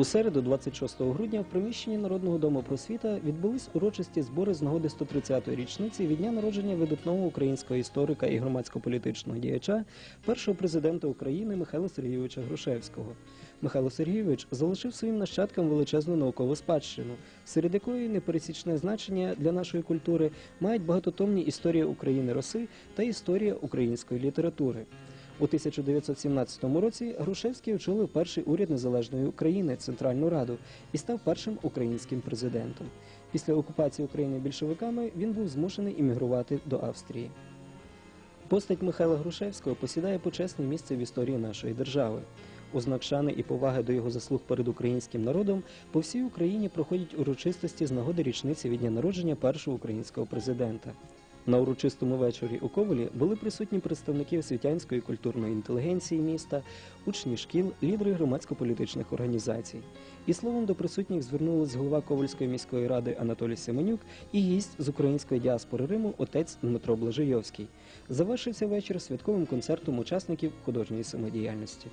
У середу, 26 грудня, в приміщенні Народного дому просвіта відбулись урочисті збори з нагоди 130-ї річниці від дня народження видатного українського історика і громадсько-політичного діяча, першого президента України Михайла Сергійовича Грушевського. Михайло Сергійович залишив своїм нащадкам величезну наукову спадщину, серед якої непересічне значення для нашої культури мають багатотомні історія України Роси та історія української літератури. У 1917 році Грушевський очолив перший уряд незалежної України Центральну Раду і став першим українським президентом. Після окупації України більшовиками він був змушений іммігрувати до Австрії. Постать Михайла Грушевського посідає почесне місце в історії нашої держави. У знак шани і поваги до його заслуг перед українським народом по всій Україні проходять урочистості з нагоди річниці від дня народження першого українського президента. На урочистому вечорі у Ковелі були присутні представники освітянської культурної інтелігенції міста, учні шкіл, лідери громадсько-політичних організацій. І словом до присутніх звернулись голова Ковальської міської ради Анатолій Семенюк і гість з української діаспори Риму отець Дмитро Блажийовський. Завершився вечір святковим концертом учасників художньої самодіяльності.